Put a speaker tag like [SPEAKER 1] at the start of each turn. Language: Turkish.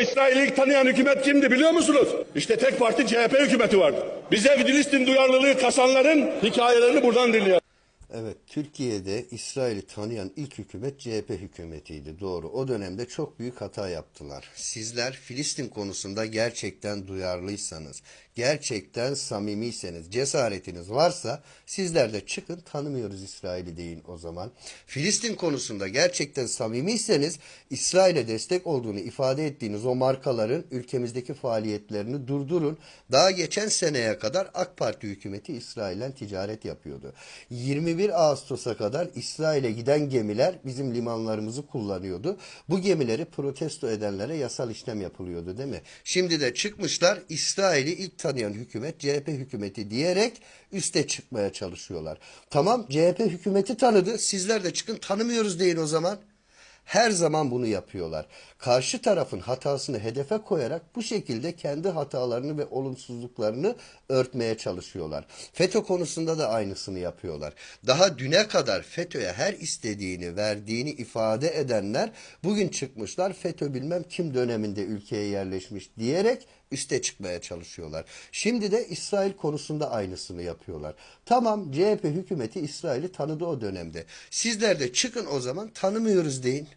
[SPEAKER 1] İsrail'i ilk tanıyan hükümet kimdi biliyor musunuz? İşte tek parti CHP hükümeti vardı. Bize Filistin duyarlılığı kasanların hikayelerini buradan dinleyelim.
[SPEAKER 2] Evet, Türkiye'de İsrail'i tanıyan ilk hükümet CHP hükümetiydi. Doğru. O dönemde çok büyük hata yaptılar. Sizler Filistin konusunda gerçekten duyarlıysanız, gerçekten samimiyseniz, cesaretiniz varsa sizler de çıkın tanımıyoruz İsrail'i deyin o zaman. Filistin konusunda gerçekten samimiyseniz İsrail'e destek olduğunu ifade ettiğiniz o markaların ülkemizdeki faaliyetlerini durdurun. Daha geçen seneye kadar AK Parti hükümeti İsrail'den ticaret yapıyordu. 21 Ağustos'a kadar İsrail'e giden gemiler bizim limanlarımızı kullanıyordu. Bu gemileri protesto edenlere yasal işlem yapılıyordu değil mi? Şimdi de çıkmışlar İsrail'i ilk tanıyan hükümet CHP hükümeti diyerek üste çıkmaya çalışıyorlar. Tamam CHP hükümeti tanıdı. Sizler de çıkın tanımıyoruz deyin o zaman. Her zaman bunu yapıyorlar. Karşı tarafın hatasını hedefe koyarak bu şekilde kendi hatalarını ve olumsuzluklarını örtmeye çalışıyorlar. FETÖ konusunda da aynısını yapıyorlar. Daha düne kadar FETÖ'ye her istediğini verdiğini ifade edenler bugün çıkmışlar FETÖ bilmem kim döneminde ülkeye yerleşmiş diyerek üste çıkmaya çalışıyorlar. Şimdi de İsrail konusunda aynısını yapıyorlar. Tamam CHP hükümeti İsrail'i tanıdı o dönemde. Sizler de çıkın o zaman tanımıyoruz deyin.